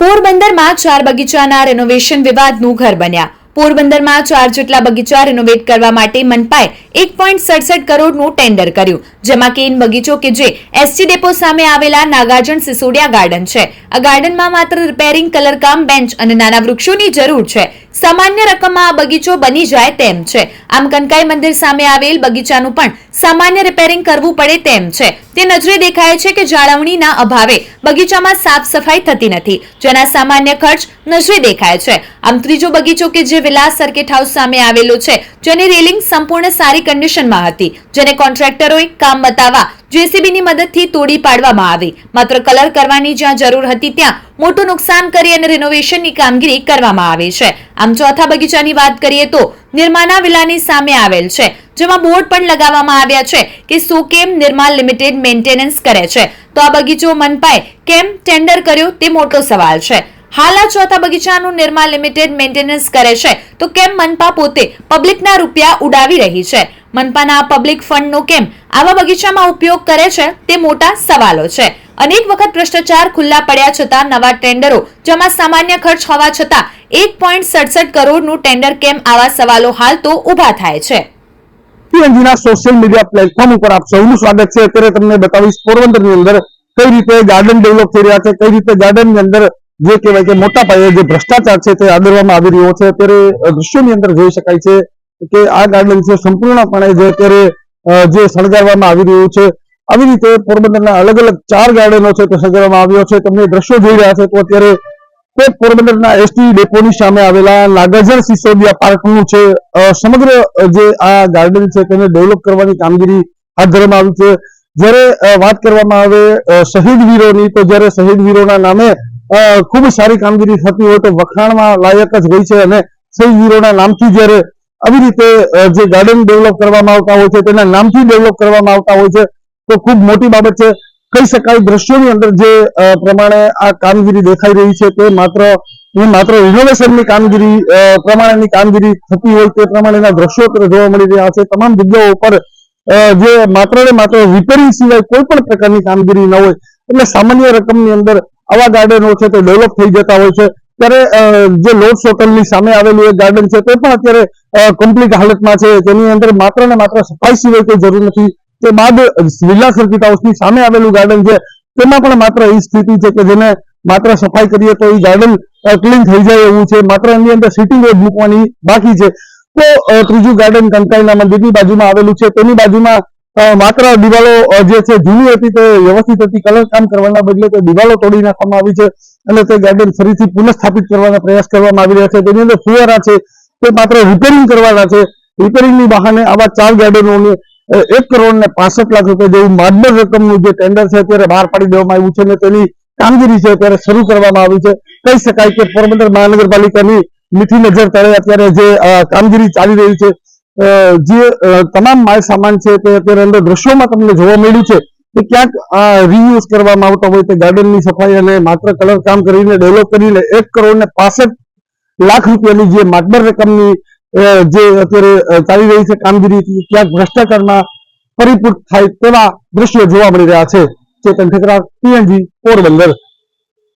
પોરબંદરમાં ચાર બગીચાના રેનોવેશન વિવાદનું ઘર બન્યા. પોરબંદરમાં ચાર જેટલા બગીચા રેનોવેટ કરવા માટે મનપાએ એક પોઈન્ટ સડસઠ કરોડનું ટેન્ડર કર્યું, જેમાં કેન બગીચો કે જે એસટી ડેપો સામે આવેલા નાગાર્જુન સિસોડિયા ગાર્ડન છે. આ ગાર્ડનમાં માત્ર રિપેરિંગ કલરકામ બેન્ચ અને નાના વૃક્ષોની જરૂર છે. સામાન્ય રકમમાં આ બગીચો બની જાય તેમ છે. આમ કનકાઈ મંદિર સામે આવેલ બગીચાનું પણ સામાન્ય રિપેરિંગ કરવું પડે તેમ છે. તે નજરે દેખાય છે કે જાળવણીના અભાવે બગીચામાં સાફ સફાઈ થતી નથી. જેના સામાન્ય ખર્ચ નજરે દેખાય છે. આમ ત્રીજો બગીચો કે જે વિલાસ સર્કિટ હાઉસ સામે આવેલો છે, જેની રેલિંગ સંપૂર્ણ સારી કન્ડિશનમાં હતી. જેને કોન્ટ્રાક્ટરોએ કામ બતાવવા જેસીબીની મદદથી તોડી પાડવામાં આવી. માત્ર કલર કરવાની જ્યાં જરૂર હતી ત્યાં મોટું નુકસાન કરી અને રિનોવેશનની કામગીરી કરવામાં આવી છે. આમ ચોથા બગીચાની વાત કરીએ તો નિર્માના વિલાની સામે આવેલ છે, જેમાં બોર્ડ પણ લગાવવામાં આવ્યા છે કે સોકેમ નિર્મા લિમિટેડ મેન્ટેનન્સ કરે છે. તો આ બગીચો મનપાએ કેમ ટેન્ડર કર્યો તે મોટો સવાલ છે. હાલ આ ચોથા બગીચાનું નિર્મા લિમિટેડ મેન્ટેનન્સ કરે છે, તો કેમ મનપા પોતે પબ્લિકના રૂપિયા ઉડાવી રહી છે? મનપાના પબ્લિક ફંડનો કેમ આવા બગીચામાં ઉપયોગ કરે છે તે મોટા સવાલો છે. અનેક વખત ભ્રષ્ટાચાર ખુલ્લા પડ્યા છતાં નવા ટેન્ડરો, જેમાં સામાન્ય ખર્ચ હોવા છતાં એક પોઈન્ટ સડસઠ કરોડનું ટેન્ડર કેમ આવા સવાલો હાલ તો ઊભા થાય છે. પીએનજીના સોશિયલ મીડિયા પ્લેટફોર્મ ઉપર આપ સૌનું સ્વાગત છે. અત્યારે તમને બતાવીશ પોરબંદરની અંદર કઈ રીતે ગાર્ડન ડેવલપ થઈ રહ્યા છે, કઈ રીતે ગાર્ડનની અંદર જે કહેવાય કે મોટા પાયે જે ભ્રષ્ટાચાર છે તે આદરવામાં આવી રહ્યો છે. અત્યારે દ્રશ્યોની અંદર જોઈ શકાય છે કે આ ગાર્ડન છે સંપૂર્ણપણે જે અત્યારે જે શણગારવામાં આવી રહ્યું છે, આવી રીતે પોરબંદરના અલગ અલગ ચાર ગાર્ડનો છે તે શણગારવામાં આવ્યો છે. તમને દ્રશ્યો જોઈ રહ્યા છે તો અત્યારે તે પોરબંદરના એસટી ડેપોની સામે આવેલા નાગાજર સિસોદિયા પાર્કનું છે. સમગ્ર જે આ ગાર્ડન છે તેને ડેવલપ કરવાની કામગીરી હાથ ધરવામાં આવી છે. જ્યારે વાત કરવામાં આવે શહીદ વીરોની તો જ્યારે શહીદ વીરોના નામે ખૂબ સારી કામગીરી થતી હોય તો વખાણમાં લાયક જ હોય છે અને શહીદ વીરોના નામથી જ્યારે આવી રીતે જે ગાર્ડન ડેવલપ કરવામાં આવતા હોય છે, તેના નામથી ડેવલપ કરવામાં આવતા હોય છે, તો ખૂબ મોટી બાબત છે. કહી શકાય દ્રશ્યોની અંદર જે પ્રમાણે આ કામગીરી દેખાઈ રહી છે, તે માત્ર માત્ર રિનોવેશનની કામગીરી પ્રમાણેની કામગીરી થતી હોય તે પ્રમાણેના દ્રશ્યો જોવા મળી રહ્યા છે. તમામ જગ્યાઓ ઉપર જે માત્ર ને માત્ર રિપેરિંગ સિવાય કોઈ પણ પ્રકારની કામગીરી ન હોય, એટલે સામાન્ય રકમની અંદર આવા ગાર્ડનો છે તે ડેવલપ થઈ જતા હોય છે. ત્યારે જે લોર્ડ્સ હોટલની સામે આવેલું એક ગાર્ડન છે, તે પણ અત્યારે કમ્પ્લીટ હાલતમાં છે. તેની અંદર માત્ર ને માત્ર સફાઈ સિવાય કોઈ જરૂર નથી. તે બાદ વિલા સર્કિટ હાઉસની સામે આવેલું ગાર્ડન છે, તેમાં પણ માત્ર એ સ્થિતિ છે કે જેને માત્ર સફાઈ કરીએ તો એ ગાર્ડન ક્લીન થઈ જાય એવું છે. માત્ર એની અંદર સિટિંગ રોડ મૂકવાની બાકી છે. તો ત્રીજું ગાર્ડન કંકાઈના મંદિરની બાજુમાં આવેલું છે. તેની બાજુમાં માત્ર દિવાલો જે છે, જૂની હતી તે વ્યવસ્થિત હતી. કલર કામ કરવાના બદલે તે દિવાલો તોડી નાખવામાં આવી છે અને તે ગાર્ડન ફરીથી પુનઃસ્થાપિત કરવાના પ્રયાસ કરવામાં આવી રહ્યા છે. તેની અંદર ફુવારા છે, તે માત્ર રિપેરિંગ કરવાના છે. રિપેરિંગની બહાને આવા ચાર ગાર્ડનોને એક કરોડ ને પાસઠ લાખ રૂપિયા જેવું માર્બલ રકમનું જે ટેન્ડર છે, અત્યારે બહાર પાડી દેવામાં આવ્યું છે અને તેની કામગીરી છે અત્યારે શરૂ કરવામાં આવી છે. કહી શકાય કે પોરબંદર મહાનગરપાલિકાની મીઠી નજર તળે અત્યારે જે કામગીરી ચાલી રહી છે. જે તમામ માલ સામાન છે તે અત્યારે અંદર દ્રશ્યોમાં તમને જોવા મળ્યું છે કે ક્યાંક આ રીયુઝ કરવામાં આવતો હોય તે ગાર્ડનની સફાઈ અને માત્ર કલર કામ કરીને ડેવલપ કરીને એક કરોડ ને પાસઠ લાખ રૂપિયાની જે માતબર રકમની જે અત્યારે ચાલી રહી છે કામગીરી ક્યાંક ભ્રષ્ટાચારમાં પરિપૂર્ણ થાય તેવા દ્રશ્યો જોવા મળી રહ્યા છે. ચેતન ઠેકરા પીએનજી પોરબંદર.